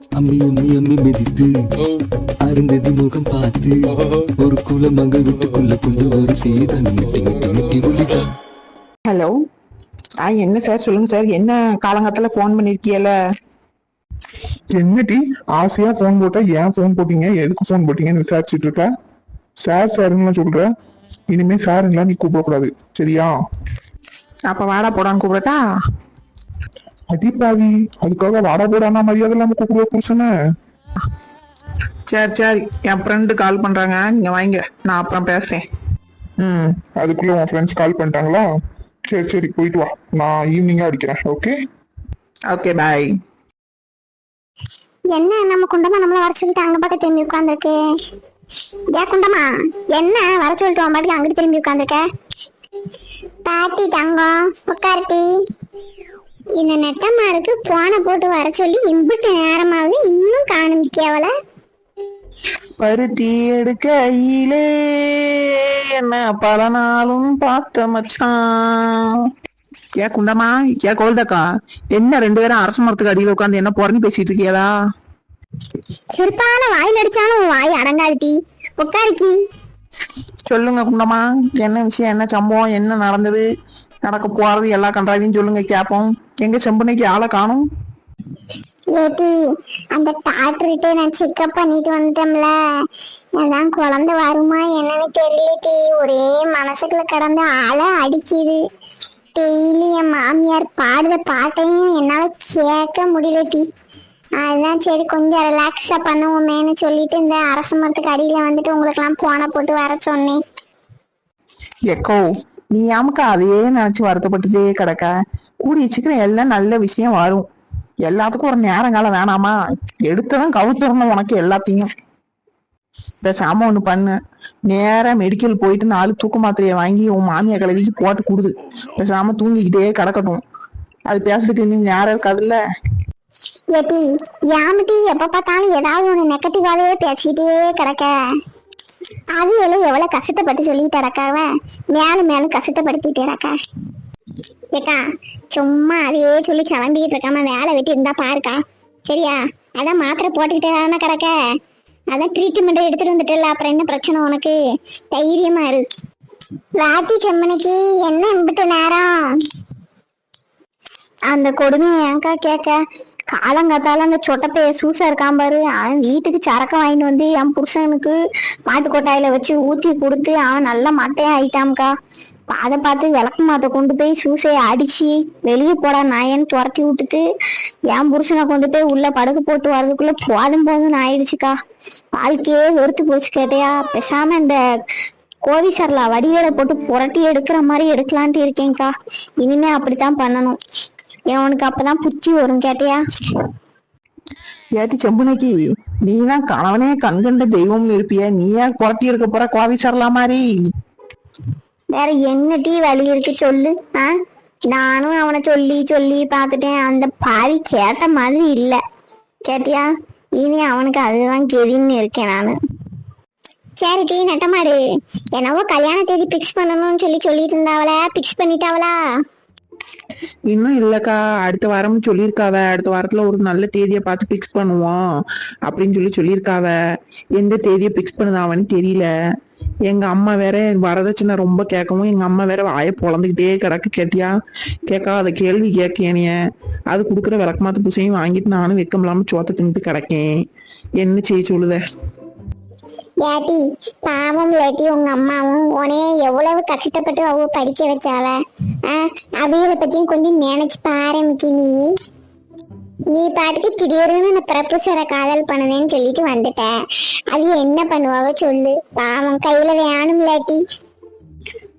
அம்மி அம்மி அம்மி மிதித்து அருந்ததி முகம் பார்த்து ஒரு குல மகள் வீட்டுக்குள்ள கொண்டு வரும் சீதன் மிட்டி மிட்டி மிட்டி ஒலிதா ஹலோ. ஆ என்ன சார் சொல்லுங்க சார். என்ன காலங்காத்தால ஃபோன் பண்ணிருக்கீல என்னடி ஆசையா போன் போட்டா ஏன் போன் போட்டீங்க? எதுக்கு போன் போட்டீங்கன்னு விசாரிச்சுட்டு இருக்க? சார் சாருங்களா சொல்ற? இனிமே சாருங்களா நீ கூப்பிடக்கூடாது. சரியா? அப்ப வாடா போடான்னு கூப்பிடட்டா? அடிப்பாவி அதுக்காக வாடா போடானா மரியாதை இல்லாம கூப்பிடுவ புருஷனை. சரி சரி. என் ஃப்ரெண்டு கால் பண்றாங்க. நீங்க வாங்க. நான் அப்புறம் பேசுறேன். ம். அதுக்குள்ள உன் ஃப்ரெண்ட்ஸ் கால் பண்ணிட்டாங்களா? சரி சரி. போயிட்டு வா. நான் ஈவினிங்கா அடிக்கிறேன். ஓகே ஓகே பாய் என்ன? நம்ம குண்டமா நம்மள வர சொல்லிட்டு அங்க பக்கம் திரும்பி உட்காந்துருக்கு ஏ குண்டமா? என்ன? வர சொல்லிட்டு உன் பாட்டுக்கு அங்கிட்டு திரும்பி உட்காந்துருக்க பாட்டி தங்கம் உட்காருட்டி இந்த நெட்டம்மாருக்கு போனை போட்டு வர சொல்லி இம்பிட்டு நேரமாவது இன்னும் காணிக்கவல பருத்தி எடுக்கையிலே என்ன பல நாளும் பார்த்த மச்சான். ஏ குண்டமா ஏ கோல்தக்கா என்ன ரெண்டு பேரும் அரச மரத்துக்கு அடியில உட்காந்து என்ன புறணி பேசிட்டு இருக்கியலா சிறப்பான வாயில் அடிச்சாலும் உன் வாய் அடங்காதுட்டி உட்காருக்கி சொல்லுங்க குண்டமா என்ன விஷயம் என்ன சம்பவம் என்ன நடந்தது? நடக்க போறது எல்லா கன்றாவையும் சொல்லுங்க கேப்போம். எங்க செம்பனைக்கு ஆளை காணும். ஏட்டி அந்த டாக்டர்கிட்ட நான் செக்அப் பண்ணிட்டு வந்துட்டோம்ல அதான் குழந்தை வருமா என்னன்னு தெரியலடி ஒரே மனசுக்குள்ள கிடந்து அலை அடிக்குது. டெய்லி என் மாமியார் பாடுற பாட்டையும் என்னால கேட்க முடியலடி அதுதான் சரி கொஞ்சம் ரிலாக்ஸா பண்ணுவோமேன்னு சொல்லிட்டு இந்த அரச மரத்துக்கு அடியில வந்துட்டு உங்களுக்கெல்லாம் போனை போட்டு வர சொன்னேன். எக்கோ நீ ஏமக்கா அதையே நினைச்சு வருத்தப்பட்டுட்டே கிடக்க? கூடிய சீக்கிரம் எல்லாம் நல்ல விஷயம் வரும். எல்லாத்துக்கும் ஒரு நேரம் காலம் வேணாமா? எடுத்ததும் கவுத்துறணும் உனக்கு எல்லாத்தையும். பேசாம ஒண்ணு பண்ணு. நேரா மெடிக்கல் போயிட்டு நாலு தூக்க மாத்திரையை வாங்கி உன் மாமியா கிளவிக்கு போட்டு கொடுது. பேசாம தூங்கிக்கிட்டே கிடக்கட்டும். அது பேசுறதுக்கு இன்னும் நேரம் இருக்காதுல்ல ஏட்டி யாமிட்டி எப்ப பார்த்தாலும் ஏதாவது ஒண்ணு நெகட்டிவாவே பேசிக்கிட்டே கிடக்க? அது எல்லாம் எவ்வளவு கஷ்டப்பட்டு சொல்லிட்டு மேலும் மேலும் கஷ்டப்படுத்திட்டாடக்கா. ஏக்கா சும்மா அதையே சொல்லி கிளம்பிக்கிட்டு இருக்காம வேலை வெட்டி இருந்தா பாருக்கா. சரியா? அதான் மாத்திரை போட்டுக்கிட்டே தானே கிடக்க. அதான் ட்ரீட்மெண்ட் எடுத்துட்டு வந்துட்டல அப்புறம் என்ன பிரச்சனை உனக்கு? தைரியமா இரு. வாத்தி செம்மனைக்கு என்ன இம்பிட்டு நேரம்? அந்த கொடுமை ஏன்க்கா கேட்க? காலங்காத்தால அந்த சொட்டப்பைய சூசா இருக்கான் பாரு. அவன் வீட்டுக்கு சரக்கம் வாங்கிட்டு வந்து என் புருஷனுக்கு மாட்டு கொட்டாயில வச்சு ஊத்தி கொடுத்து அவன் நல்ல மட்டையா ஆயிட்டாம்க்கா அதை பார்த்து விளக்கு மாத்த கொண்டு போய் சூசையை அடிச்சு வெளியே போடா நாயன்னு துரத்தி விட்டுட்டு என் புருஷனை கொண்டு போய் உள்ள படுக்க போட்டு வர்றதுக்குள்ள போதும் போதும் ஆயிடுச்சுக்கா. வாழ்க்கையே வெறுத்து போச்சு கேட்டையா. பேசாம இந்த கோவி சரலா வடிவேலை போட்டு புரட்டி எடுக்கிற மாதிரி எடுக்கலான்ட்டு இருக்கேன்க்கா. இனிமே அப்படித்தான் பண்ணணும். அவனுக்கு அப்பதான் புத்தி வரும் கேட்டியா? ஏட்டி செம்புனைக்கு நீ தான் கணவனே கண்கண்ட தெய்வம்னு இருப்பிய நீ ஏன் குரட்டி எடுக்க போற கோவி சரலா மாதிரி வேற என்ன டீ வழி இருக்கு சொல்லு ஆ? நானும் அவனை சொல்லி சொல்லி பார்த்துட்டேன். அந்த பாவி கேட்ட மாதிரி இல்ல. கேட்டியா? இனி அவனுக்கு அதுதான் கெதின்னு இருக்கேன் நானு. சரி டீ நட்டமாடு என்னவோ கல்யாண தேதி பிக்ஸ் பண்ணணும்னு சொல்லி சொல்லிட்டு இருந்தாவளா பிக்ஸ் பண்ணிட்டாவளா? இன்னும் இல்லக்கா அடுத்த வாரம் சொல்லியிருக்காவ. அடுத்த வாரத்துல ஒரு நல்ல தேதியை பார்த்து பிக்ஸ் பண்ணுவோம் அப்படின்னு சொல்லி சொல்லியிருக்காவ. எந்த தேதியை பிக்ஸ் பண்ணுதாவன்னு தெரியல. எங்க அம்மா வேற வரதட்சணை ரொம்ப கேட்கவும் எங்க அம்மா வேற வாயை பொழந்துக்கிட்டே கிடக்கு கேட்டியா? கேட்காத கேள்வி கேட்கேனிய அது கொடுக்குற விளக்கமாத்து பூசையும் வாங்கிட்டு நானும் வெக்கம் இல்லாம சோத்த தின்ட்டு கிடக்கேன். என்ன செய்ய சொல்லுத? ஏட்டி பாவம் இல்லாட்டி உங்க அம்மாவும் உனைய எவ்வளவு கஷ்டப்பட்டு அவ படிக்க வச்சாவ? ஆ, பத்தியும் கொஞ்சம் நினைச்சு பாரமிக்கி நீ. நீ பாட்டுக்கு திடீர்னு நான் ப்ரொஃபஸரை காதல் பண்ணுவேன்னு சொல்லிட்டு வந்துட்ட. அது என்ன பண்ணுவாவ சொல்லு? பாவம் கையில வேணும் இல்லாட்டி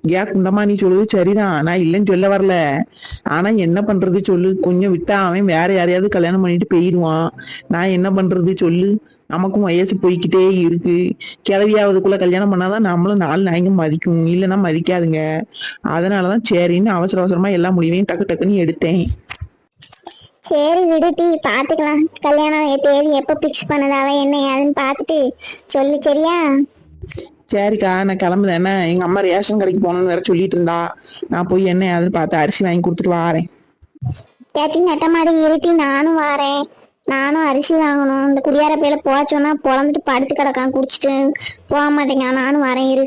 ஏன் குண்டமா நீ சொல்லுது சரிதான். நான் இல்லைன்னு சொல்ல வரல. ஆனா என்ன பண்றது சொல்லு? கொஞ்சம் விட்டா அவன் வேற யாரையாவது கல்யாணம் பண்ணிட்டு போயிடுவான். நான் என்ன பண்றது சொல்லு? நமக்கும் வயசு போய்க்கிட்டே இருக்கு. கிளவியாவதுக்குள்ள கல்யாணம் பண்ணாதான் நம்மளும் நாலு நாயங்க மதிக்கும். இல்லைன்னா மதிக்காதுங்க. அதனாலதான் சரின்னு அவசர அவசரமா எல்லா முடிவையும் டக்கு டக்குன்னு எடுத்தேன். சரி விடுட்டி பாத்துக்கலாம். கல்யாணம் தேதி எப்போ பிக்ஸ் பண்ணதாவ என்ன ஏதுன்னு பார்த்துட்டு சொல்லு சரியா? சரிக்கா நான் கிளம்புதேன். என்ன எங்க அம்மா ரேஷன் கடைக்கு போகணும்னு வேற சொல்லிட்டு இருந்தா. நான் போய் என்ன ஏதுன்னு பார்த்து அரிசி வாங்கி கொடுத்துட்டு வாரேன். கேட்டி நட்ட மாதிரி இருட்டி நானும் வாரேன். நானும் அரிசி வாங்கணும். இந்த குடியார பையில போக சொன்னா பொழந்துட்டு படுத்து கிடக்கான் குடிச்சிட்டு போக மாட்டேங்க. நானும் வரேன் இரு.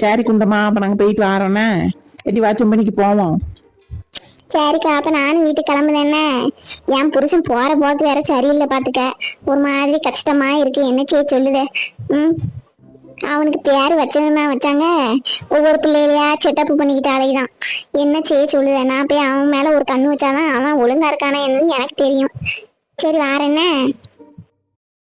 சரி குண்டம்மா அப்ப நாங்க போயிட்டு வரோண்ணே. எட்டி வாட்சம் பண்ணிக்கு போவோம். சரிக்கா அப்ப நானும் வீட்டுக்கு கிளம்புதேனே என் புருஷன் போற போக்கு வேற சரியில்லை பாத்துக்க. ஒரு மாதிரி கஷ்டமா இருக்கு. என்ன செய்ய சொல்லுதே? ம்? அவனுக்கு பேர் வச்சதுன்னா வச்சாங்க. ஒவ்வொரு பிள்ளைகளையா செட்டப் பண்ணிக்கிட்டு அலைதான் என்ன செய்ய சொல்லுதே? நான் போய் அவன் மேல ஒரு கண்ணு வச்சாதான் அவன் ஒழுங்கா இருக்கானா என்னன்னு எனக்கு தெரியும். சரி வாரேன்னே